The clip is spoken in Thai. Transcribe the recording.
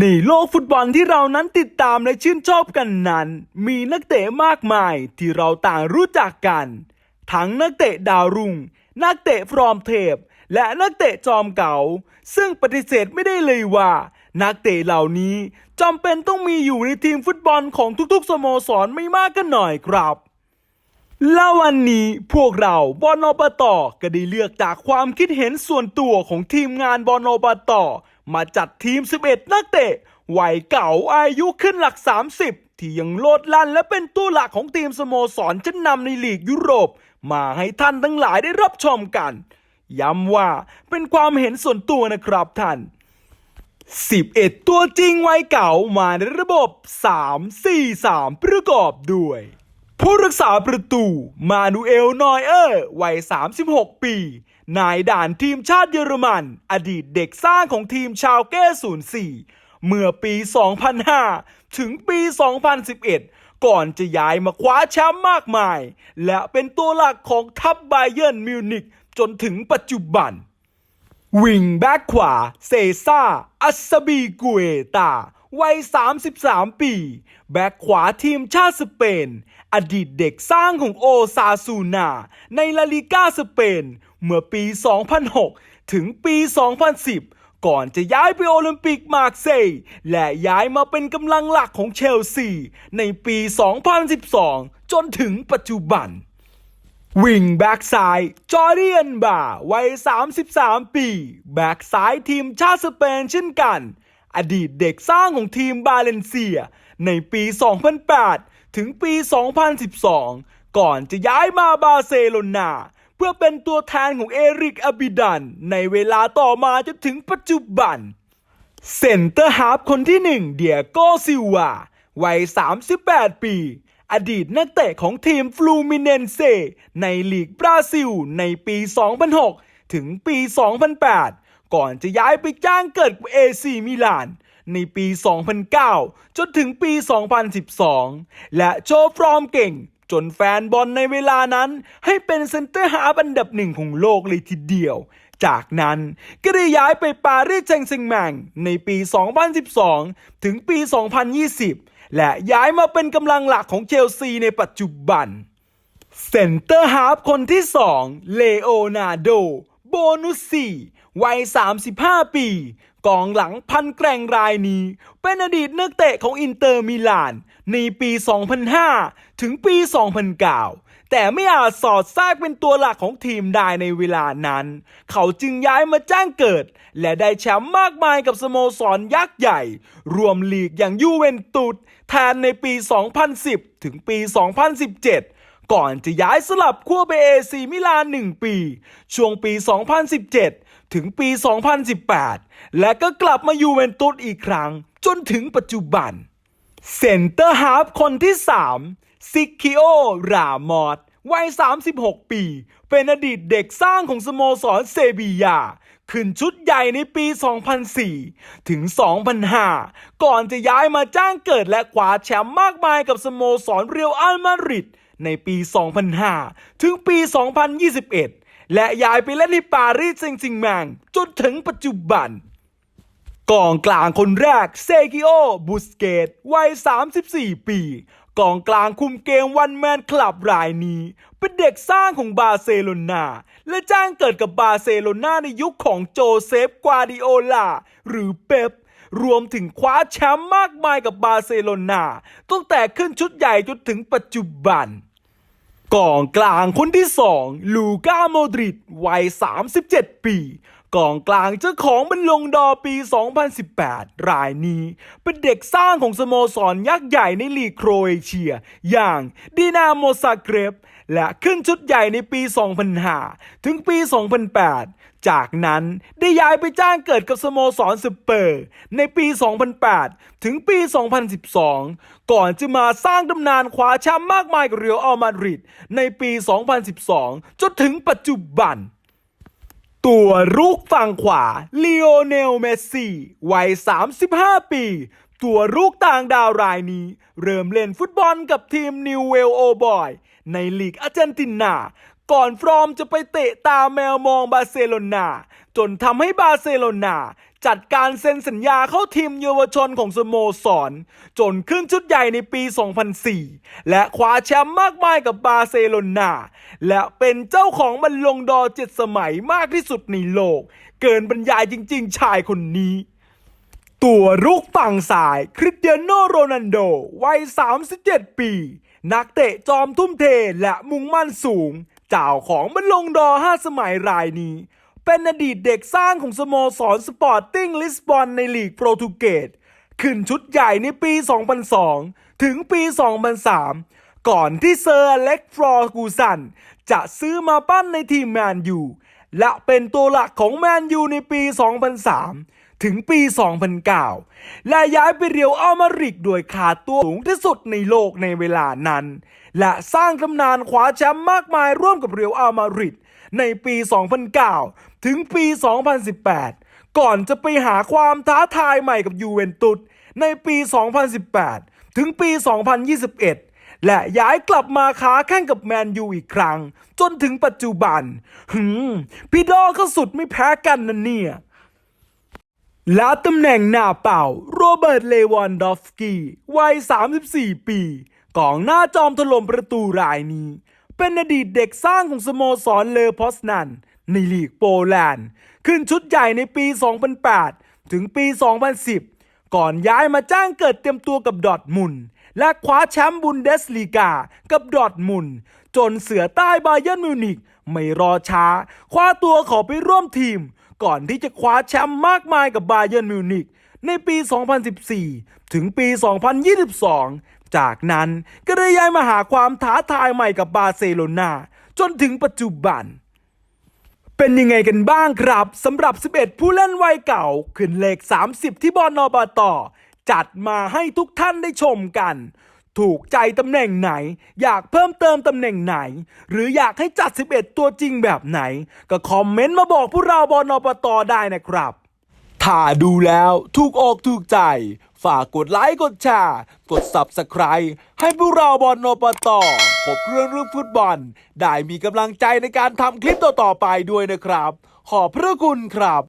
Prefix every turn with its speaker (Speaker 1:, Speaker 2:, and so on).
Speaker 1: ในโลกฟุตบอลที่เรานั้นติดตามและชื่นชอบกันนั้น มีนักเตะมากมายที่เราต่างรู้จักกัน ทั้งนักเตะดาวรุ่ง นักเตะฟรอมเทพ และนักเตะจอมเก่า ซึ่งปฏิเสธไม่ได้เลยว่า นักเตะเหล่านี้จำเป็นต้องมีอยู่ในทีมฟุตบอลของทุกๆ สโมสรไม่มากก็หน่อยครับ แล้ววันนี้พวกเราบอนอบตก็ได้เลือกจากความคิดเห็นส่วนตัวของทีมงานบอนอบตมาจัดทีม 11 นักเตะวัยเก่าอายุขึ้นหลัก 30 ที่ยังโลดลั่นและเป็นตัวหลักของทีมสโมสรชั้นนำในลีกยุโรป มาให้ท่านทั้งหลายได้รับชมกัน ย้ำว่าเป็นความเห็นส่วนตัวนะครับท่าน 11 ตัวจริงวัยเก่ามาในระบบ 3-4-3 ประกอบด้วย ผู้รักษาประตู มานูเอลนอยเออร์วัย 36 ปี นายด่านทีมชาติเยอรมัน อดีตเด็กสร้างของทีมชาวแก้04 เมื่อปี 2005 ถึงปี 2011 ก่อนจะย้ายมาคว้าแชมป์มากมาย และเป็นตัวหลักของทัพไบเยิร์นมิวนิกจนถึงปัจจุบัน วิงแบ็กขวา เซซ่า อัสบีกุเอตา วัย 33 ปี แบ็กขวาทีมชาติสเปน อดีตเด็กสร้างของโอซาซูนา ในลาลิก้าสเปน เมื่อปี 2006 ถึงปี 2010ก่อนจะย้ายไปโอลิมปิกมาร์เซย์และย้ายมาเป็นกำลังหลักของเชลซีในปี 2012 จนถึงปัจจุบัน วิงแบ็กซ้าย จอร์เดียนบาวัย 33 ปี แบ็กซ้ายทีมชาติสเปนเช่นกัน อดีตเด็กสร้างของทีมบาเลนเซีย ในปี 2008 ถึงปี 2012 ก่อนจะย้ายมาบาร์เซโลนาเพื่อเป็นตัวแทนของเอริกอาบิดัน ในเวลาต่อมาจนถึงปัจจุบัน เซนเตอร์ฮาร์ฟคนที่หนึ่งเดียโกซิวาวัย 38 ปี อดีตนักเตะของทีมฟลูมิเนนเซในลีกบราซิล ในปี 2006 ถึงปี 2008 ก่อนจะย้ายไปจ้างเกิดเอซีมิลาน ในปี 2009 จนถึงปี 2012 และโชว์ฟอร์มเก่ง จนแฟนบอลในเวลานั้น ให้เป็นเซนเตอร์ฮาร์ฟอันดับหนึ่งของโลกเลยทีเดียวจากนั้นก็ได้ย้ายไปปารีสแซงต์แชร์แมงในปี 2012 ถึงปี 2020 และย้ายมาเป็นกำลังหลักของเชลซีในปัจจุบัน เซนเตอร์ฮาฟคนที่ 2 เลโอนาร์โด โบนุสซีวัย 35 ปี กองหลังพันแกร่งรายนี้ เป็นอดีตนักเตะของอินเตอร์มิลาน ในปี 2005 ถึงปี 2009 แต่ไม่อาจสอดแทรกเป็นตัวหลักของทีมได้ในเวลานั้น เขาจึงย้ายมาจ้างเกิด และได้แชมป์มากมายกับสโมสรยักษ์ใหญ่ รวมลีกอย่างยูเวนตุสแทนในปี 2010 ถึงปี 2017 ก่อนจะย้ายสลับขั้วไปเอซีมิลาน1ปี ช่วงปี 2017 ถึงปี 2018 และก็กลับมายูเวนตุสอีกครั้ง จนถึงปัจจุบัน เซนเตอร์ฮาฟคนที่ 3 ซิคิโอ รามอดวัย 36 ปี เป็นอดีตเด็กสร้างของสโมสรเซบียา ขึ้นชุดใหญ่ในปี 2004 ถึง 2005 ก่อนจะย้ายมาจ้างเกิดและคว้าแชมป์มากมายกับสโมสรเรียวอัลมาดริด ในปี 2005 ถึงปี 2021 และย้ายไปเล่นที่ปารีสแซงต์แชร์แมงจนถึงปัจจุบันกองกลางคนแรกเซกิโอบุสเกตวัย 34 ปีกองกลางคุมเกมวันแมนคลับรายนี้ เป็นเด็กสร้างของบาร์เซโลนาและจ้างเกิดกับบาร์เซโลนาในยุคของโจเซฟกวาดิโอลา หรือเป๊ป รวมถึงคว้าแชมป์มากมายกับบาร์เซโลนาตั้งแต่ขึ้นชุดใหญ่จนถึงปัจจุบันกองกลางคนที่สองลูก้าโมดริดวัย 37 ปี กองกลางเจ้าของบรรลงดอปี 2018 รายนี้ เป็นเด็กสร้างของสโมสรยักษ์ใหญ่ในลีกโครเอเชีย อย่างดินาโมซาเกรบ และขึ้นชุดใหญ่ในปี 2005 ถึงปี 2008 จากนั้นได้ย้ายไปจ้างเกิดกับสโมสรสเปอร์ ในปี 2008 ถึงปี 2012 ก่อนจะมาสร้างตำนานคว้าแชมป์มากมายกับเรียวอัลมาดริดในปี 2012 จนถึงปัจจุบัน ตัวรุกฝั่งขวาลีโอเนล เมสซี่ วัย 35 ปี ตัวรุกต่างดาวรายนี้ เริ่มเล่นฟุตบอลกับทีมนิวเวลโอบอย ในลีกอาร์เจนตินา ก่อนฟรอมจะไปเตะตาแมวมองบาร์เซโลนาจนทำให้บาร์เซโลนาจัดการเซ็นสัญญาเข้าทีมเยาวชนของสโมสร จนขึ้นชุดใหญ่ในปี 2004 และคว้าแชมป์มากมายกับบาร์เซโลนาและเป็นเจ้าของบอลลงดอเจ็ดสมัยมากที่สุดในโลก เกินบรรยายจริงๆ ชายคนนี้ตัวรุกฝั่งสายคริสเตียโนโรนัลโด วัย 37 ปี นักเตะจอมทุ่มเทและมุ่งมั่นสูง เจ้าของบรรลงดอ 5 สมัยรายนี้ เป็นอดีตเด็กสร้างของสโมสรสปอร์ติ้งลิสบอนในลีกโปรตุเกสขึ้นชุดใหญ่ในปี 2002 ถึงปี 2003 ก่อนที่เซอร์เล็กฟรอกูสัน จะซื้อมาปั้นในทีมแมนยูและเป็นตัวหลักของแมนยูในปี 2003 ถึงปี 2009 และย้ายไปเรียวอัลมาริกโดยขาตัวสูงที่สุดในโลกในเวลานั้น และสร้างตำนานคว้าแชมป์มากมายร่วมกับเรียวอัลมาริดในปี 2009 ถึงปี 2018 ก่อนจะไปหาความท้าทายใหม่กับยูเวนตุสในปี 2018 ถึงปี 2021และย้ายกลับมาค้าแข่งกับแมนยูอีกครั้ง จนถึงปัจจุบัน หืม พี่ดอก็สุดไม่แพ้กันนะเนี่ย และตำแหน่งหน้าเป่า โรเบิร์ตเลวานดอฟสกี้วัย 34 ปีกองหน้าจอมถล่มประตูรายนี้ เป็นอดีตเด็กสร้างของสโมสรเลอพอสนันในลีกโปแลนด์ ขึ้นชุดใหญ่ในปี 2008 ถึงปี 2010 ก่อนย้ายมาจ้างเกิดเต็มตัวกับดอทมุน และคว้าแชมป์บุนเดสลีกากับดอทมุน จนเสือใต้บาเยิร์นมิวนิกไม่รอช้า คว้าตัวขอไปร่วมทีม ก่อนที่จะคว้าแชมป์มากมายกับบาเยิร์นมิวนิกในปี 2014 ถึงปี 2022 จากนั้นก็ได้ย้ายมาหาความท้าทายใหม่กับบาร์เซโลนาจนถึงปัจจุบัน เป็นยังไงกันบ้างครับสำหรับ 11 ผู้เล่นวัยเก่า ขึ้นเลข 30 ที่บอนอบตอจัดมาให้ทุกท่านได้ชมกัน ถูกใจตำแหน่งไหน อยากเพิ่มเติมตำแหน่งไหน หรืออยากให้จัด 11 ตัวจริงแบบไหน ก็คอมเมนต์มาบอกพวกเราบอนอบตได้นะครับถ้าดูแล้วถูกอกถูกใจ ฝากกดไลค์กดแชร์กด Subscribe ให้พวกเราบอลนปตพบเรื่องเรื่องฟุตบอล ได้มีกำลังใจในการทำคลิปต่อๆไปด้วยนะครับ ขอบพระคุณครับ